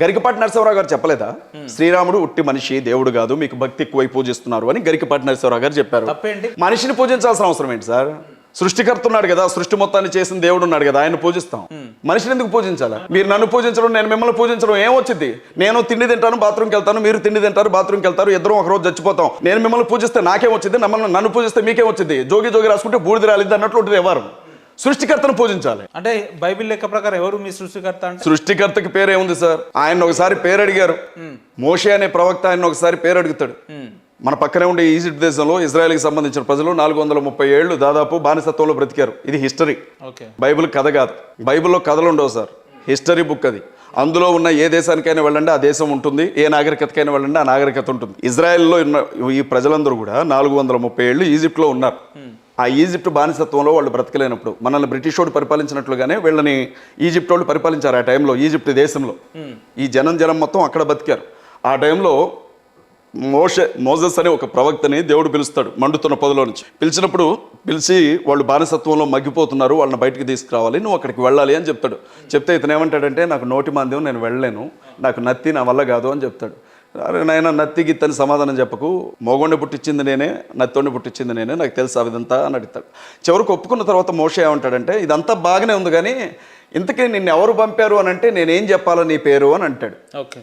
గరికపాటి నరసింహరావు గారు చెప్పలేదా? శ్రీరాముడు ఉట్టి మనిషి దేవుడు కాదు మీకు భక్తి ఎక్కువై పూజిస్తున్నారు అని గరికపాటి నరసింహరావు గారు చెప్పారు. మనిషిని పూజించాల్సిన అవసరం ఏంటి సార్? సృష్టికర్త ఉన్నాడు కదా సృష్టి మొత్తాన్ని చేసిన దేవుడు ఉన్నాడు కదా ఆయన పూజిస్తాం. మనిషిని ఎందుకు పూజించాలా? మీరు నన్ను పూజించడం నేను మిమ్మల్ని పూజించడం ఏమొచ్చింది నేను తిండి తింటాను బాత్రూమ్కి వెళ్తాను మీరు తిండి తింటారు బాత్రూమ్కి వెళ్తారు ఇద్దరం ఒక రోజు చచ్చిపోతాం. నేను మిమ్మల్ని పూజిస్తే నాకేం వచ్చింది నమ్మల్ని నన్ను పూజిస్తే మీకేం వచ్చింది జోగి జోగి రాసుకుంటే బూడిద రాలిద్ది అన్నట్లు ఉంటుంది వ్యవహారం. సృష్టికర్తను పూజించాలి. అంటే బైబిల్ లెక్క ప్రకారం ఎవరు మీ సృష్టికర్త అంటే? సృష్టికర్తకి పేరేముంది సార్? ఆయన ఒకసారి పేరు అడిగారు మోషే అనే ప్రవక్త ఆయన ఒకసారి పేరు అడుగుతాడు మన పక్కనే ఉండే ఈజిప్ట్ దేశంలో ఇజ్రాయెల్కి సంబంధించిన ప్రజలు నాలుగు వందల ముప్పై ఏళ్ళు దాదాపు బానిసత్వంలో బ్రతికారు. ఇది హిస్టరీ. బైబిల్ కథ కాదు. బైబిల్లో కథలు ఉండవు సార్. హిస్టరీ బుక్ అది. అందులో ఉన్న ఏ దేశానికైనా వెళ్ళండి ఆ దేశం ఉంటుంది. ఏ నాగరికతకైనా వెళ్ళండి ఆ నాగరికత ఉంటుంది. ఇజ్రాయెల్లో ఉన్న ఈ ప్రజలందరూ కూడా నాలుగు వందల ముప్పై ఏళ్ళు ఈజిప్ట్లో ఉన్నారు. ఆ ఈజిప్ట్ బానిసత్వంలో వాళ్ళు బ్రతకలేనప్పుడు మనల్ని బ్రిటిష్ వాడు పరిపాలించినట్లుగానే వీళ్ళని ఈజిప్ట్ వాళ్ళు పరిపాలించారు ఆ టైంలో ఈజిప్ట్ దేశంలో. ఈ జనం జనం మొత్తం అక్కడ బతికారు. ఆ టైంలో మోషే మోజస్ అనే ఒక ప్రవక్తని దేవుడు పిలుస్తాడు మండుతున్న పొదలో నుంచి. పిలిచినప్పుడు పిలిచి వాళ్ళు బానిసత్వంలో మగ్గిపోతున్నారు వాళ్ళని బయటికి తీసుకురావాలి నువ్వు అక్కడికి వెళ్ళాలి అని చెప్తాడు. చెప్తే ఇతను ఏమంటాడంటే నాకు నోటి మాంద్యం నేను వెళ్ళలేను నాకు నత్తి నా వల్ల కాదు అని చెప్తాడు. నాయన నత్తి గిత్తని సమాధానం చెప్పకు. మోగొండి పుట్టించింది నేనే నత్తోండి పుట్టించింది నేనే నాకు తెలుసు అవిదంతా అని అడుగుతాడు చివరికి ఒప్పుకున్న తర్వాత మోష ఏమంటాడంటే ఇదంతా బాగానే ఉంది కానీ ఇంతకీ నిన్ను ఎవరు పంపారు? అని అంటే నేనేం చెప్పాలో నీ పేరు అని అంటాడు. ఓకే.